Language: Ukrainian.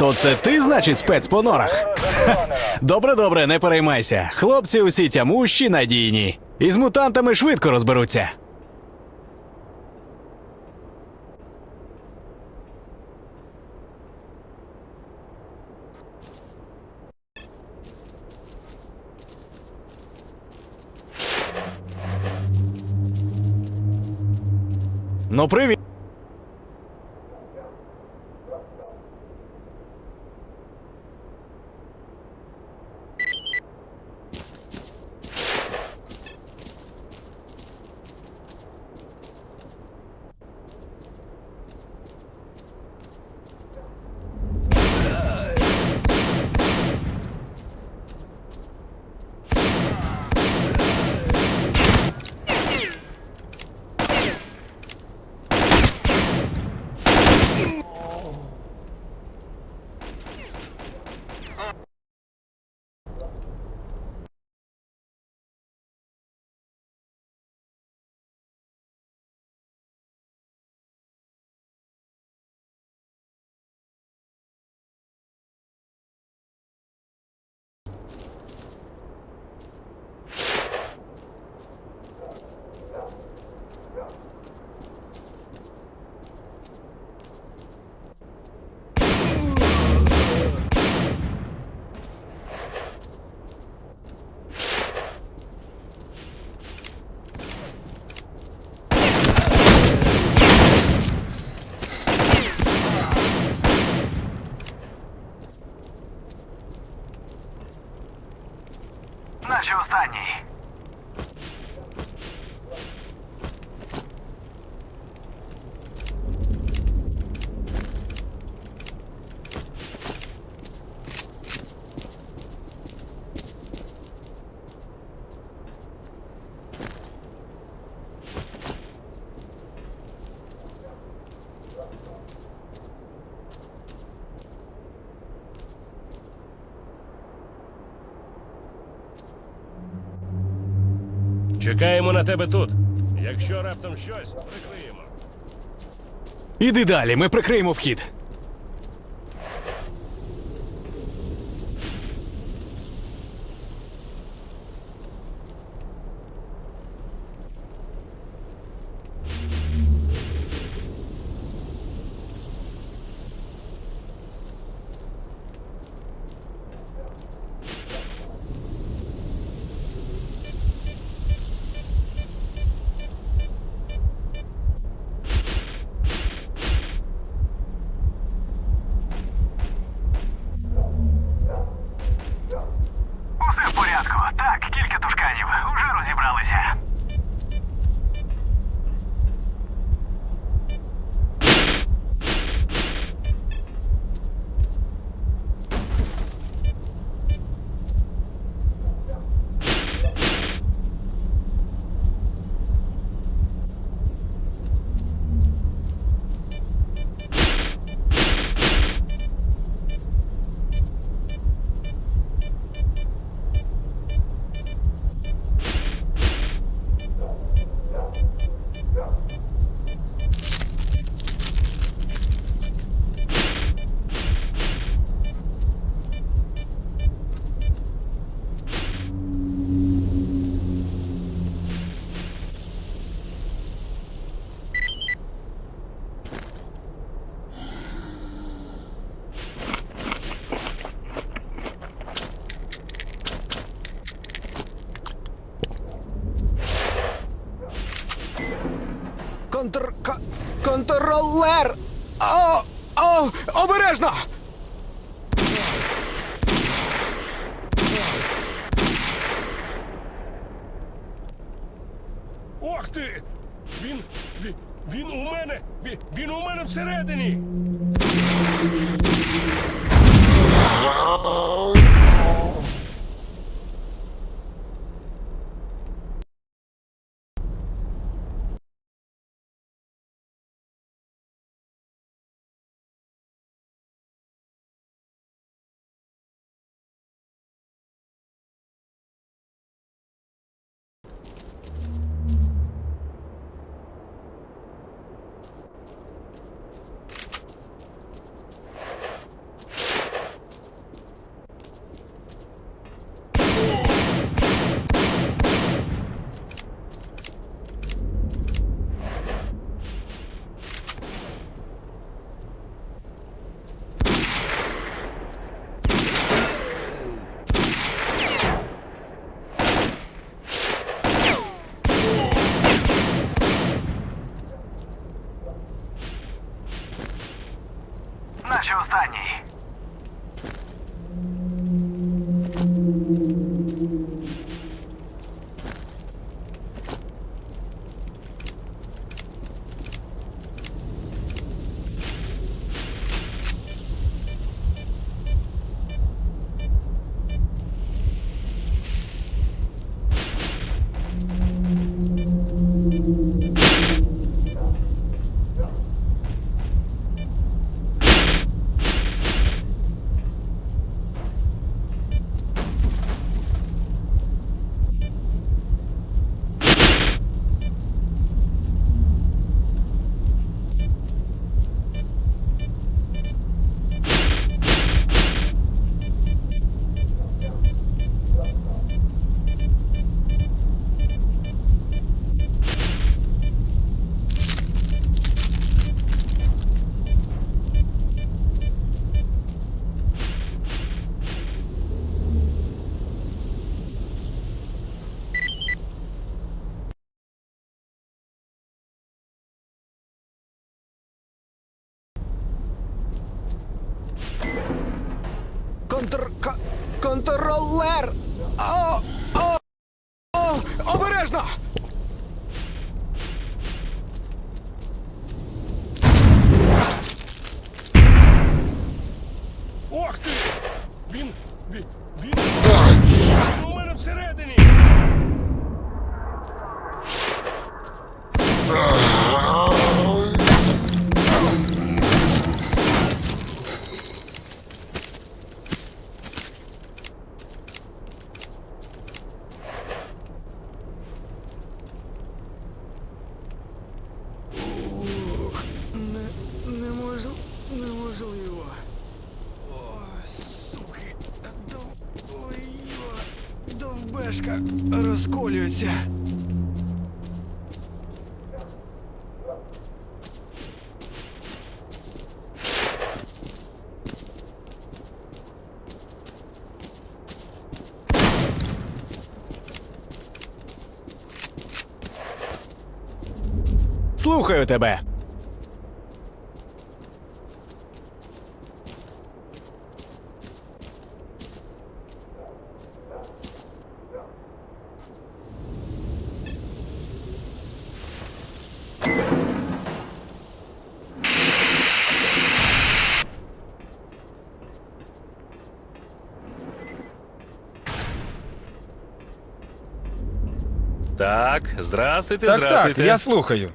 то це ти, значить, спец по норах. Добре, добре, не переймайся. Хлопці усі тямущі, надійні. І з мутантами швидко розберуться. Ну, привіт. Наче останній. Чекаємо на тебе тут. Якщо раптом щось, прикриємо. Іди далі, ми прикриємо вхід. Контролер! О! О! Обережно! Ох ти! Він. Він, він у мене! Він, він у мене всередині! Наче останній. Контролер! О! О! О! Обережно! Довбешка розколюється. Слухаю тебе. Так, здрастуйте, Так, здрастуйте. так, я слухаю.